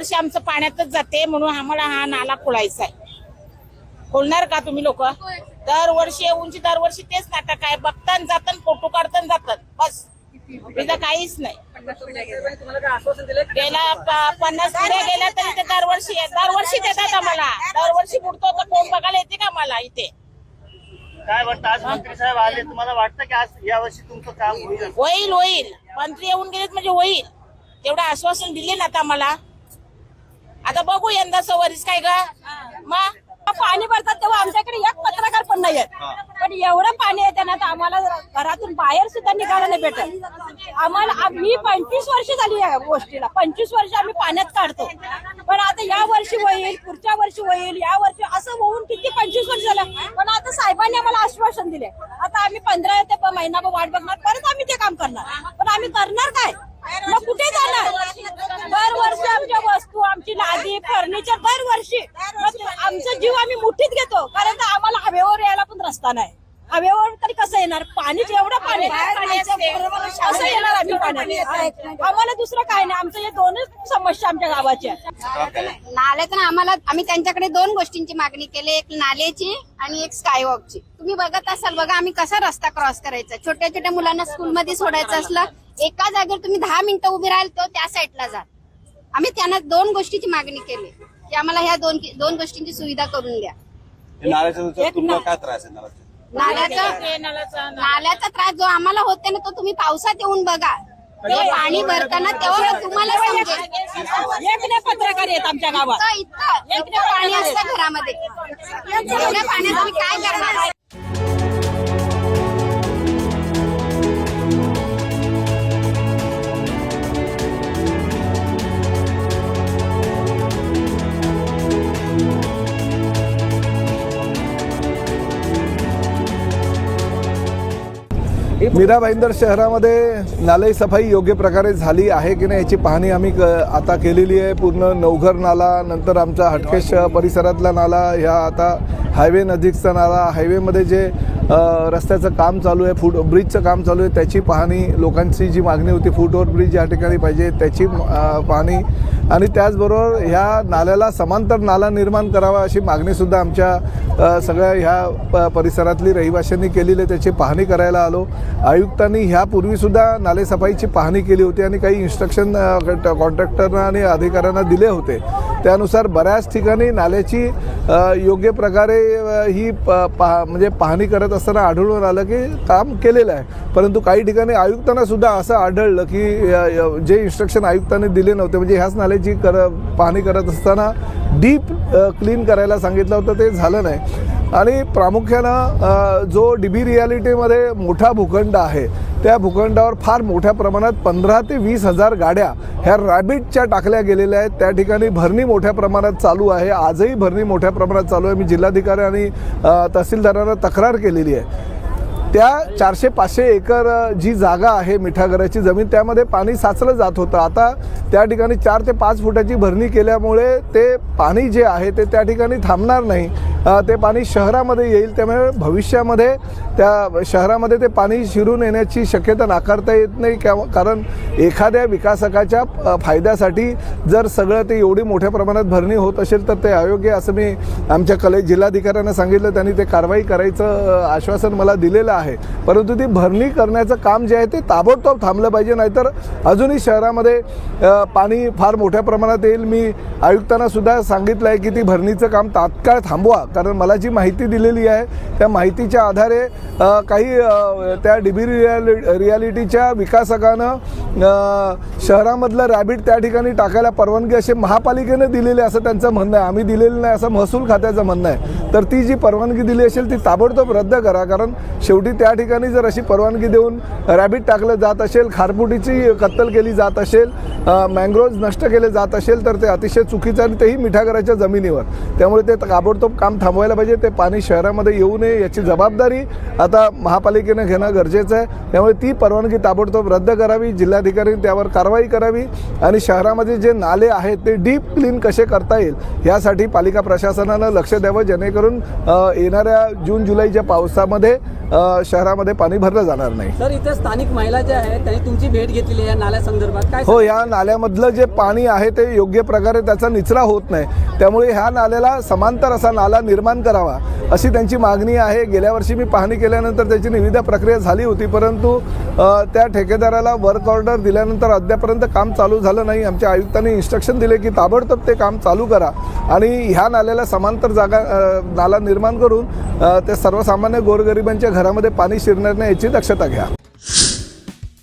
दरवर्षी आमचं पाण्यातच जाते म्हणून आम्हाला हा नाला खोलायचा आहे. खोलणार का तुम्ही लोक? दरवर्षी येऊनची दरवर्षी तेच नाटक आहे. बघतान जातात फोटो काढतान जातात बस. तिथं काहीच नाही. गेला पन्नास पिढ्या गेल्या तरी ते दरवर्षी आहे. दरवर्षी देतात आम्हाला. दरवर्षी बुडतो तर कोण बघायला येते का मला इथे? काय वाटतं? आज मंत्री साहेब आले. तुम्हाला वाटतं की आज यावर्षी तुमचं काम होईल? होईल होईल. मंत्री येऊन गेलेत म्हणजे होईल. तेवढं आश्वासन दिले ना आता मला आता बघू यंदा सवारीच काय ग. मग पाणी भरतात तेव्हा आमच्याकडे एक पत्रकार पण नाही आहेत पण एवढं पाणी येते ना तर आम्हाला घरातून बाहेर सुद्धा निघायला नाही भेटत. आम्हाला आम्ही पंचवीस वर्ष झाली या गोष्टीला. पंचवीस वर्ष आम्ही पाण्यात काढतो. पण आता या वर्षी होईल पुढच्या वर्षी होईल या वर्षी असं होऊन किती पंचवीस वर्ष झालं. पण आता साहेबांनी आम्हाला आश्वासन दिले. आता आम्ही पंधरा ते महिनाभर वाट बघणार. परत आम्ही ते काम करणार. पण आम्ही करणार काय? मग कुठे जाणार दरवर्षी आमच्या वस्तू आमची लादी फर्निचर दरवर्षी. आमचा जीव आम्ही मुठीत घेतो. कारण आम्हाला हवेवर यायला पण रस्ता नाही. हवेवर तरी कसं येणार? पाणी एवढं पाणी असं येणार आम्ही पाण्यात? आम्हाला दुसरं काय नाही. आमचं हे दोनच समस्या आमच्या गावाच्या नाल्यातून आम्हाला आम्ही त्यांच्याकडे दोन गोष्टींची मागणी केली. एक नाल्याची आणि एक स्कायवॉकची तुम्ही बघत असाल बघा आम्ही कसा रस्ता क्रॉस करायचा. छोट्या छोट्या मुलांना स्कूलमध्ये सोडायचं असलं एका जागेवर तुम्ही दहा मिनिटं उभी राहाल तो त्या साईडला जा. आम्ही त्यांना दोन गोष्टीची मागणी केली की आम्हाला ह्या दोन दोन गोष्टींची सुविधा करून द्या. हे तुम्हाला काय त्रास आहे नाल्याचा? नाल्याचा नाल्याचा त्रास जो आम्हाला होते ना तो तुम्ही पावसात येऊन बघा. जेव्हा पाणी भरताना तेव्हा तुम्हाला समजेल पत्रकार येत आमच्या गावात. इतकं पाणी असतं घरामध्ये. एवढ्या पाण्यात तुम्ही काय करणार? मीरा भाईंदर शहरामध्ये नाले सफाई योग्य प्रकारे झाली आहे की नाही याची पाहणी आम्ही क आता केलेली आहे. पूर्ण नवघर नाला नंतर आमचा हटकेश परिसरातला नाला ह्या आता हायवे नजीकचा नाला हायवेमध्ये जे रस्त्याचं काम चालू आहे फूट ब्रिजचं काम चालू आहे त्याची पाहणी लोकांची जी मागणी होती फूटओव्हर ब्रिज या ठिकाणी पाहिजे त्याची पाहणी. आणि त्याचबरोबर ह्या नाल्याला समांतर नाला निर्माण करावा अशी मागणीसुद्धा आमच्या सगळ्या ह्या प परिसरातली रहिवाशांनी केलेली आहे त्याची पाहणी करायला आलो. आयुक्तांनी ह्यापूर्वीसुद्धा नालेसफाईची पाहणी केली होती आणि काही इन्स्ट्रक्शन कॉन्ट्रॅक्टरना आणि अधिकाऱ्यांना दिले होते. त्यानुसार बऱ्याच ठिकाणी नाल्याची योग्य प्रकारे ही प पहा म्हणजे पाहणी करत असताना आढळून आलं की काम केलेलं आहे. परंतु काही ठिकाणी आयुक्तांना सुद्धा असं आढळलं की जे इन्स्ट्रक्शन आयुक्तांनी दिले नव्हते म्हणजे ह्याच नाल्याची कर पाहणी करत असताना डीप क्लीन करायला सांगितलं होतं ते झालं नाही. आणि प्रामुख्यानं जो डीबी रियालिटीमध्ये मोठा भूखंड आहे त्या भूखंडावर फार मोठ्या प्रमाणात पंधरा ते वीस हजार गाड्या ह्या रॅबिटच्या टाकल्या गेलेल्या आहेत. त्या ठिकाणी भरणी मोठ्या प्रमाणात चालू आहे. आजही भरणी मोठ्या प्रमाणात चालू आहे. मी जिल्हाधिकारी आणि तहसीलदारांना तक्रार केलेली आहे. त्या चारशे पाचशे एकर जी जागा आहे मिठागराची जमीन त्यामध्ये पाणी साचलं जात होतं. आता त्या ठिकाणी चार ते पाच फुटाची भरणी केल्यामुळे ते पाणी जे आहे ते त्या ठिकाणी थांबणार नाही. ते पाणी शहरामध्ये येईल त्यामुळे भविष्यामध्ये त्या शहरामध्ये ते पाणी शिरून येण्याची शक्यता नाकारता येत नाही क्या- कारण एखाद्या विकासकाच्या फायद्यासाठी जर सगळं ते एवढी मोठ्या प्रमाणात भरणी होत असेल तर ते अयोग्य असं मी आमच्या कले जिल्हाधिकाऱ्यांना सांगितलं. त्यांनी ते कारवाई करायचं आश्वासन मला दिलेलं आहे. परंतु ती भरणी करण्याचं काम जे आहे ते ताबडतोब थांबलं पाहिजे नाहीतर अजूनही शहरामध्ये पाणी फार मोठ्या प्रमाणात येईल. मी आयुक्तांना सुद्धा सांगितलं आहे की ती भरणीचं काम तात्काळ थांबवा. कारण मला जी माहिती दिलेली आहे त्या माहितीच्या आधारे काही त्या डीबी रियालि रियालिटीच्या विकासकानं शहरामधलं रॅबिट त्या ठिकाणी टाकायला परवानगी असे महापालिकेने दिलेली असं त्यांचं म्हणणं आहे. आम्ही दिलेलं नाही असं महसूल खात्याचं म्हणणं आहे. तर ती जी परवानगी दिली असेल ती ताबडतोब रद्द करा. कारण शेवटी त्या ठिकाणी जर अशी परवानगी देऊन रॅबिट टाकलं जात असेल खारपुटीची कत्तल केली जात असेल मँग्रोव्ज नष्ट केले जात असेल तर ते अतिशय चुकीचं आणि तेही मिठागराच्या जमिनीवर. त्यामुळे ते ताबडतोब काम थांबवायला पाहिजे. ते पाणी शहरामध्ये येऊ नये याची जबाबदारी आता महापालिकेनं घेणं गरजेचं आहे. त्यामुळे ती परवानगी ताबडतोब रद्द करावी जिल्हाधिकाऱ्यांनी त्यावर कारवाई करावी आणि शहरामध्ये जे नाले आहेत ते डीप क्लीन कसे करता येईल यासाठी पालिका प्रशासनानं लक्ष द्यावं जेणेकरून येणाऱ्या जून जुलैच्या पावसामध्ये शहरामध्ये पाणी भरलं जाणार नाही. सर इथे स्थानिक महिला ज्या आहेत त्यांनी तुमची भेट घेतलेली या नाल्या संदर्भात. काय हो या नाल्यामधलं जे पाणी आहे ते योग्य प्रकारे त्याचा निचरा होत नाही. त्यामुळे ह्या नाल्याला समांतर असा नाला निर्माण करावा अशी त्यांची मागणी आहे. गेल्या वर्षी मी पाहणी केल्यानंतर त्याची निविदा प्रक्रिया झाली होती परंतु त्या ठेकेदाराला वर्क ऑर्डर दिल्यानंतर अद्यापर्यंत काम चालू झालं नाही. आमच्या आयुक्तांनी इन्स्ट्रक्शन दिले की ताबडतोब ते काम चालू करा आणि ह्या नाल्याला समांतर जागा नाला निर्माण करून ते सर्वसामान्य गोरगरिबांच्या घरामध्ये पाणी शिरणार नाही याची दक्षता घ्या.